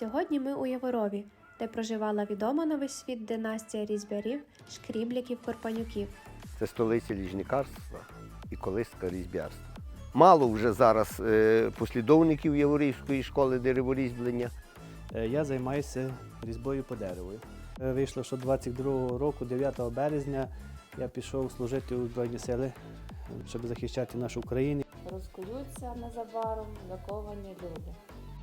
Сьогодні ми у Яворові, де проживала відома на весь світ династія різьбярів, шкрібляків, корпанюків. Це столиця ліжникарства і колиска різьбярства. Мало вже зараз е, послідовників Яворівської школи дереворізьблення. Е, Я займаюся різьбою по дереву. Е, Вийшло, що 22 року, 9 березня, я пішов служити у Збройні сили, щоб захищати нашу Україну. розкуються незабаром заковані люди.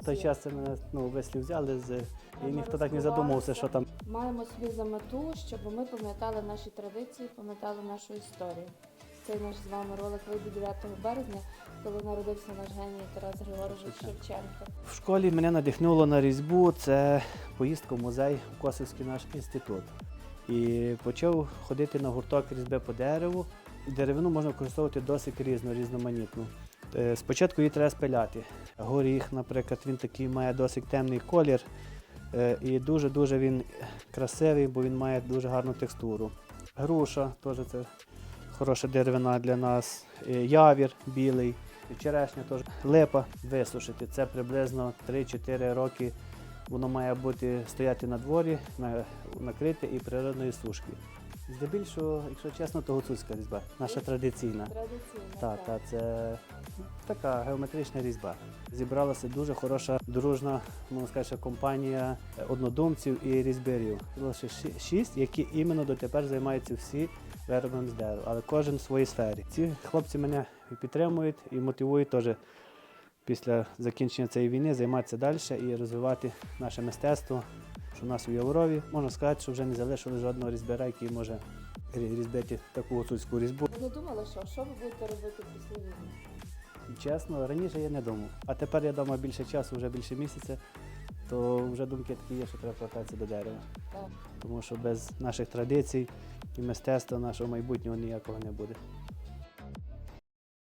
В той час це мене ну, вислів взяли з і ніхто так не задумався, що там. Маємо собі за мету, щоб ми пам'ятали наші традиції, пам'ятали нашу історію. Цей наш з вами ролик вийде 9 березня, коли народився наш геній Тарас Григорович Шевченко. Шевченко. В школі мене надихнуло на різьбу. Це поїздка в музей в Косівський наш інститут. І почав ходити на гурток різьби по дереву. Деревину можна використовувати досить різно, різноманітну. Е, Спочатку її треба спиляти. Горіх, наприклад, він такий має досить темний колір. е, І дуже-дуже він красивий, бо він має дуже гарну текстуру. Груша теж це хороша деревина для нас. Е, Явір білий, черешня теж. Липа висушити. Це приблизно 3-4 роки. Воно має бути стояти на дворі, на, накрите і природної сушки. Здебільшого, якщо чесно, то гуцульська різьба, наша традиційна. Традиційно. Так, так, це така геометрична різьба. Зібралася дуже хороша, дружна, можна сказати, компанія однодумців і різьберів. Лише шість, які іменно дотепер займаються всі виробами з дерева, але кожен в своїй сфері. Ці хлопці мене підтримують і мотивують теж після закінчення цієї війни займатися далі і розвивати наше мистецтво. Що у нас у Яворові можна сказати, що вже не залишили жодного різьбера, який може рі- різьбити таку гуцульську різьбу. Ви не думали, що, що ви будете робити після війни? Чесно, раніше я не думав. А тепер я вдома більше часу, вже більше місяця, то вже думки такі є, що треба повертатися до дерева. Так. Тому що без наших традицій і мистецтва нашого майбутнього ніякого не буде.